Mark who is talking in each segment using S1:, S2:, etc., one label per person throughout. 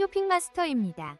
S1: 쇼핑마스터입니다.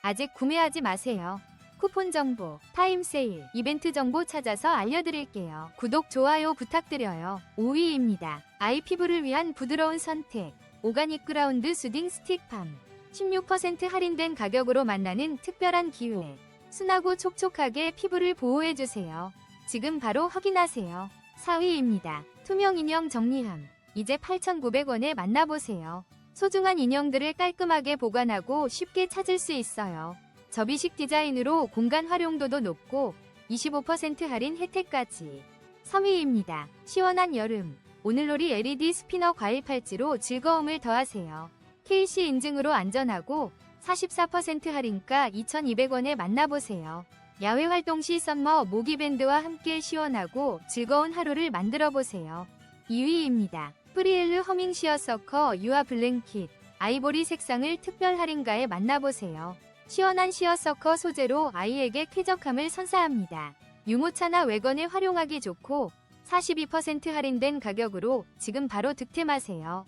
S1: 아직 구매하지 마세요. 쿠폰 정보, 타임 세일, 이벤트 정보 찾아서 알려드릴게요. 구독, 좋아요 부탁드려요. 5위입니다. 아이 피부를 위한 부드러운 선택. 오가닉 그라운드 수딩 스틱팜. 16% 할인된 가격으로 만나는 특별한 기회. 순하고 촉촉하게 피부를 보호해주세요. 지금 바로 확인하세요. 4위입니다. 투명 인형 정리함. 이제 8,900원에 만나보세요. 소중한 인형들을 깔끔하게 보관하고 쉽게 찾을 수 있어요. 접이식 디자인으로 공간 활용도도 높고 25% 할인 혜택까지. 3위입니다. 시원한 여름. 오늘놀이 LED 스피너 과일 팔찌로 즐거움을 더하세요. KC 인증으로 안전하고 44% 할인가 2,200원에 만나보세요. 야외 활동 시 썸머 모기밴드와 함께 시원하고 즐거운 하루를 만들어 보세요. 2위입니다. 프리엘르 허밍 시어 서커 유아 블랭킷 아이보리 색상을 특별 할인가에 만나보세요. 시원한 시어 서커 소재로 아이에게 쾌적함을 선사합니다. 유모차나 외건에 활용하기 좋고 42% 할인된 가격으로 지금 바로 득템하세요.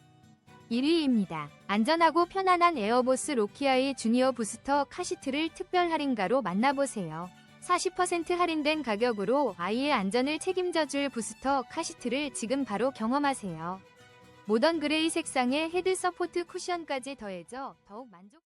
S1: 1위입니다. 안전하고 편안한 에어보스 로키아의 주니어 부스터 카시트를 특별 할인가로 만나보세요. 40% 할인된 가격으로 아이의 안전을 책임져줄 부스터 카시트를 지금 바로 경험하세요. 모던 그레이 색상의 헤드 서포트 쿠션까지 더해져 더욱 만족